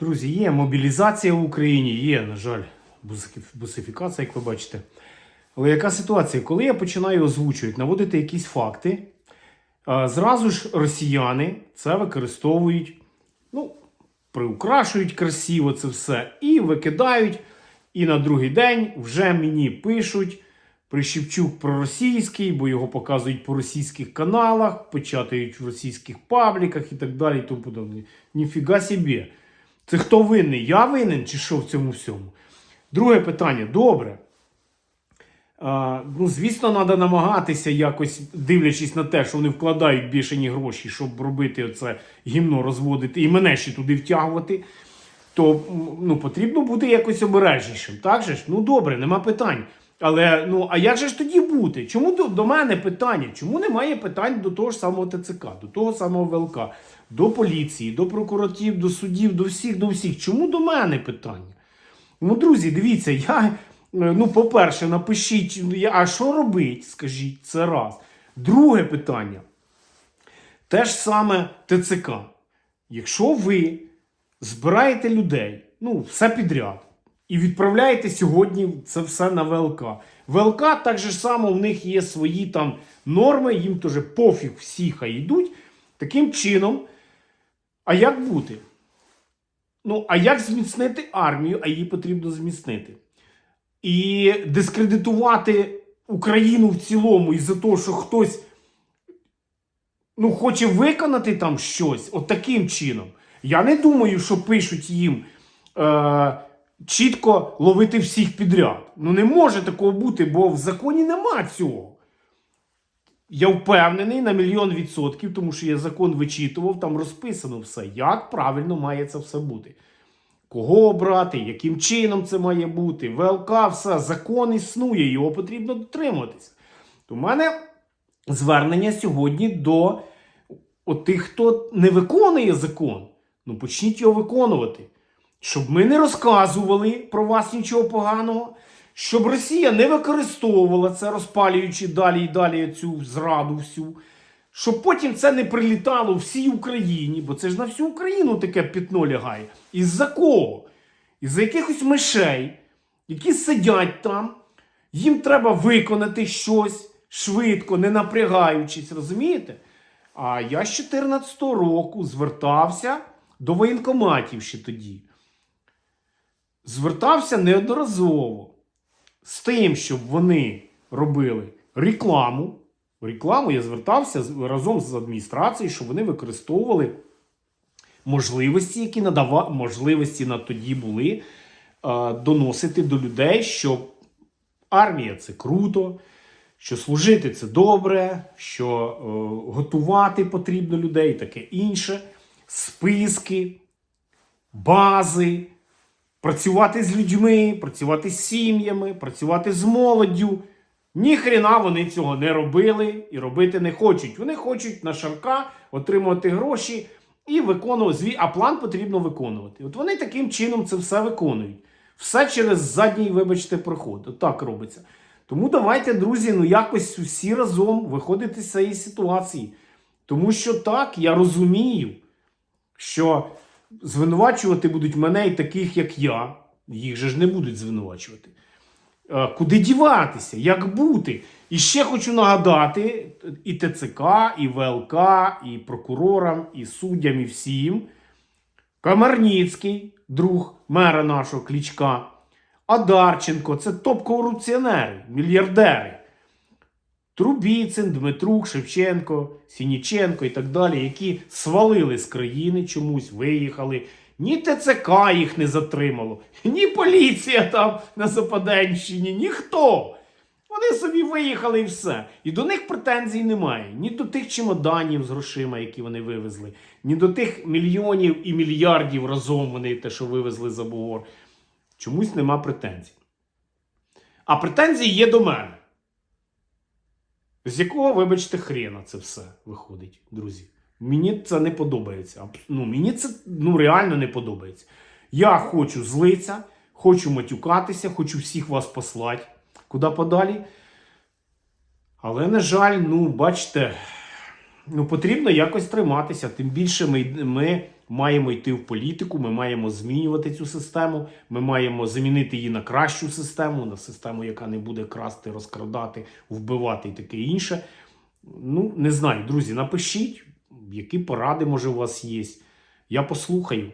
Друзі, є мобілізація в Україні, є, на жаль, бусифікація, як ви бачите. Але яка ситуація? Коли я починаю озвучувати, наводити якісь факти, зразу ж росіяни це використовують, ну, приукрашують красиво це все і викидають. І на другий день вже мені пишуть Прищепчук проросійський, бо його показують по російських каналах, печатають в російських пабліках і так далі. І тому подобне. Ніфіга собі. Це хто винний? Я винен чи що в цьому всьому? Друге питання. Добре. А, ну, звісно, треба намагатися якось, дивлячись на те, що вони вкладають бішені гроші, щоб робити оце гімно розводити і мене ще туди втягувати, то ну, потрібно бути якось обережнішим. Так же ж? Ну добре, нема питань. Але ну, а як же ж тоді бути? Чому до, до мене питання? Чому немає питань до того ж самого ТЦК, до того самого ВЛК, до поліції, до прокуратів, до судів, до всіх, до всіх? Чому до мене питання? Ну, друзі, дивіться, я, е, ну, по-перше, напишіть, а що робить, скажіть, це раз. Друге питання. Те ж саме ТЦК. Якщо ви збираєте людей, ну, все підряд, і відправляєте сьогодні це все на ВЛК. ВЛК так же само, в них є свої там норми, їм теж пофіг всі хай йдуть. Таким чином, а як бути? Ну, а як зміцнити армію, а її потрібно зміцнити? І дискредитувати Україну в цілому із-за того, що хтось ну, хоче виконати там щось от таким чином. Я не думаю, що пишуть їм е, чітко ловити всіх підряд. Ну, не може такого бути, бо в законі нема цього. Я впевнений на мільйон відсотків, тому що я закон вичитував, там розписано все, як правильно має це все бути. Кого обрати, яким чином це має бути, ВЛК, все, закон існує, його потрібно дотримуватися. То в мене звернення сьогодні до тих, хто не виконує закон. Ну почніть його виконувати. Щоб ми не розказували про вас нічого поганого, щоб Росія не використовувала це, розпалюючи далі і далі цю зраду всю. Щоб потім це не прилітало всій Україні, бо це ж на всю Україну таке пітно лягає. Із-за кого? Із-за якихось мишей, які сидять там, їм треба виконати щось швидко, не напрягаючись, розумієте? А я з 14 року звертався до воєнкоматів ще тоді. Звертався неодноразово з тим, щоб вони робили рекламу. Рекламу я звертався разом з адміністрацією, щоб вони використовували можливості, які надава... можливості на тоді були, е, доносити до людей, що армія це круто, що служити це добре, що е, готувати потрібно людей, таке інше, списки, бази, працювати з людьми, працювати з сім'ями, працювати з молоддю. Ніхрена вони цього не робили і робити не хочуть. Вони хочуть на шарка отримувати гроші і виконувати зві, а план потрібно виконувати. От вони таким чином це все виконують. Все через задній, вибачте, проход. Так робиться. Тому давайте, друзі, ну якось всі разом виходити з цієї ситуації. Тому що так, я розумію, що звинувачувати будуть мене і таких, як я. Їх же ж не будуть звинувачувати. Е, Куди діватися, як бути? І ще хочу нагадати і ТЦК, і ВЛК, і прокурорам, і суддям, і всім. Камарніцький, друг мера нашого Клічка, Адарченко це топ-корупціонери, мільярдери. Трубіцин, Дмитрук, Шевченко, Сініченко і так далі, які свалили з країни чомусь, виїхали. Ні ТЦК їх не затримало, ні поліція там на Западенщині, ніхто. Вони собі виїхали і все. І до них претензій немає. Ні до тих чемоданів з грошима, які вони вивезли, ні до тих мільйонів і мільярдів разом вони те, що вивезли за бугор. Чомусь нема претензій. А претензії є до мене. З якого, вибачте, хрена це все виходить, друзі. Мені це не подобається. Ну, мені це ну, реально не подобається. Я хочу злитися, хочу матюкатися, хочу всіх вас послати куди подалі. Але, на жаль, ну, бачите, ну, потрібно якось триматися. Тим більше ми, ми маємо йти в політику, ми маємо змінювати цю систему, ми маємо замінити її на кращу систему, на систему, яка не буде красти, розкрадати, вбивати і таке інше. Ну, не знаю, друзі, напишіть, які поради, може, у вас є. Я послухаю.